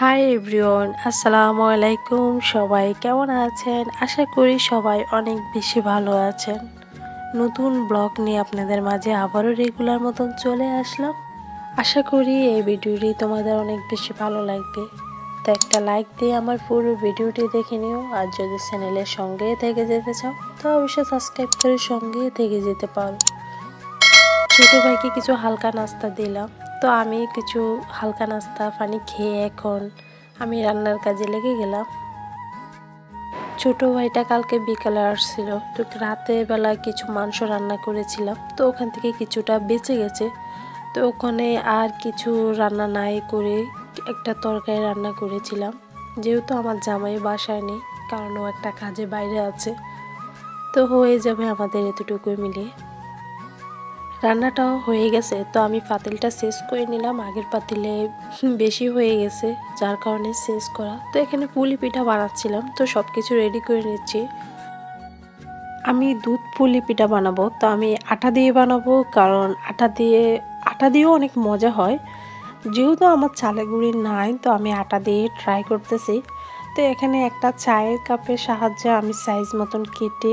Hi everyone আসসালামু আলাইকুম। সবাই কেমন আছেন? আশা করি সবাই অনেক বেশি ভালো আছেন। নতুন ব্লগ নিয়ে আপনাদের মাঝে আবারও রেগুলার মতন চলে আসলাম। আশা করি এই ভিডিওটি তোমাদের অনেক বেশি ভালো লাগবে। তো একটা লাইক দিয়ে আমার পুরো ভিডিওটি দেখে নিও। আর যদি চ্যানেলের সঙ্গে থেকে যেতে চাও, তো অবশ্যই সাবস্ক্রাইব করে সঙ্গে থেকে যেতে পারো। ছোটো ভাইকে কিছু হালকা নাস্তা দিলাম। তো আমি কিছু হালকা নাস্তা, পানি খেয়ে এখন আমি রান্নার কাজে লেগে গেলাম। ছোট ভাইটা কালকে বিকালে আসছিল। তো রাতের বেলা কিছু মাংস রান্না করেছিলাম। তো ওখান থেকে কিছুটা বেঁচে গেছে। তো ওখানে আর কিছু রান্না নাই করে একটা তরকারি রান্না করেছিলাম। যেহেতু আমার জামাই বাসায় নেই, কারণ ও একটা কাজে বাইরে আছে। তো হয়ে যাবে আমাদের এতটুকুই মিলিয়ে। রান্নাটাও হয়ে গেছে। তো আমি পাতিলটা শেষ করে নিলাম। আগের পাতিলে বেশি হয়ে গেছে, যার কারণে শেষ করা। তো এখানে পুলি পিঠা বানাচ্ছিলাম। তো সব কিছু রেডি করে নিচ্ছি। আমি দুধ পুলি পিঠা বানাবো। তো আমি আটা দিয়ে বানাবো, কারণ আটা দিয়ে, আটা দিয়েও অনেক মজা হয়। যেহেতু আমার চালে গুঁড়ি নাই, তো আমি আটা দিয়ে ট্রাই করতেছি। তো এখানে একটা চায়ের কাপের সাহায্যে আমি সাইজ মতন কেটে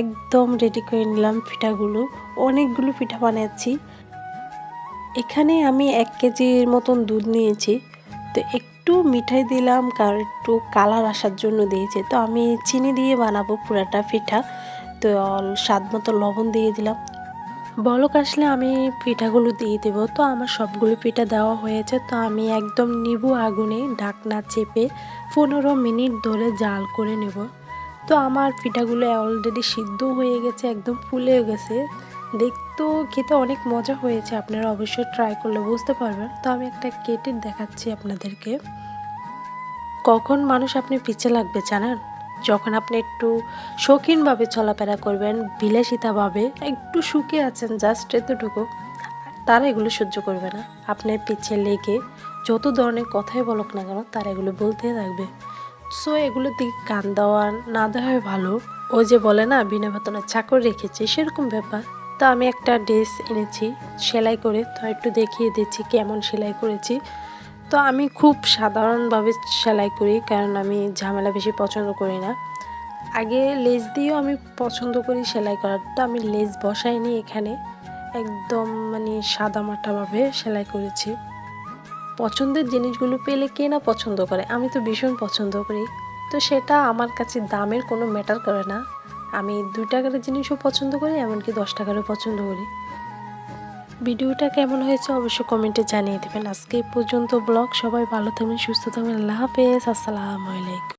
একদম রেডি করে নিলাম পিঠাগুলো। অনেকগুলো পিঠা বানাচ্ছি। এখানে আমি এক কেজির মতন দুধ নিয়েছি। তো একটু মিঠাই দিলাম, কার একটু কালার আসার জন্য দিয়েছি। তো আমি চিনি দিয়ে বানাবো পুরাটা পিঠা। তো স্বাদ মতো লবণ দিয়ে দিলাম। বলক আসলে আমি পিঠাগুলো দিয়ে দেব। তো আমার সবগুলো পিঠা দেওয়া হয়েছে। তো আমি একদম নিবু আগুনে ঢাকনা চেপে পনেরো মিনিট ধরে জাল করে নেব। তো আমার পিঠাগুলো অলরেডি সিদ্ধ হয়ে গেছে, একদম ফুলে গেছে। দেখতেও খেতে অনেক মজা হয়েছে, আপনারা অবশ্যই ট্রাই করলে বুঝতে পারবেন। তো আমি একটা কেটে দেখাচ্ছি আপনাদেরকে। কখন মানুষ আপনি পিছে লাগবে জানেন? যখন আপনি একটু শৌখিনভাবে চলাফেরা করবেন, বিলাসিতাভাবে, একটু সুখে আছেন জাস্ট এতটুকু, তারা এগুলো সহ্য করবে না। আপনার পিছে লেগে যত ধরনের কথাই বলুক না কেন, তারা এগুলো বলতে থাকবে। সো এগুলোর দিকে কান দেওয়া না দেওয়াই ভালো। ও যে বলে না, বিনা বেতনে চাকর রেখেছি, সেরকম ব্যাপার। তো আমি একটা ড্রেস এনেছি, সেলাই করে, তো একটু দেখিয়ে দিচ্ছি কেমন সেলাই করেছি। তো আমি খুব সাধারণভাবে সেলাই করি, কারণ আমি ঝামেলা বেশি পছন্দ করি না। আগে লেজ দিয়েও আমি পছন্দ করি সেলাই করার, তো আমি লেজ বসাইনি এখানে। একদম মানে সাদা মাটাভাবে সেলাই করেছি। পছন্দের জিনিসগুলো পেলে কে না পছন্দ করে? আমি তো ভীষণ পছন্দ করি। তো সেটা আমার কাছে দামের কোনো ম্যাটার করে না। আমি দুই টাকার জিনিসও পছন্দ করি, এমনকি দশ টাকারও পছন্দ করি। ভিডিওটা কেমন হয়েছে অবশ্যই কমেন্টে জানিয়ে দেবেন। আজকে পর্যন্ত ব্লগ সবাই ভালো থাকবেন, সুস্থ থাকবেন। আল্লাহ হাফেজ। আসসালামু আলাইকুম।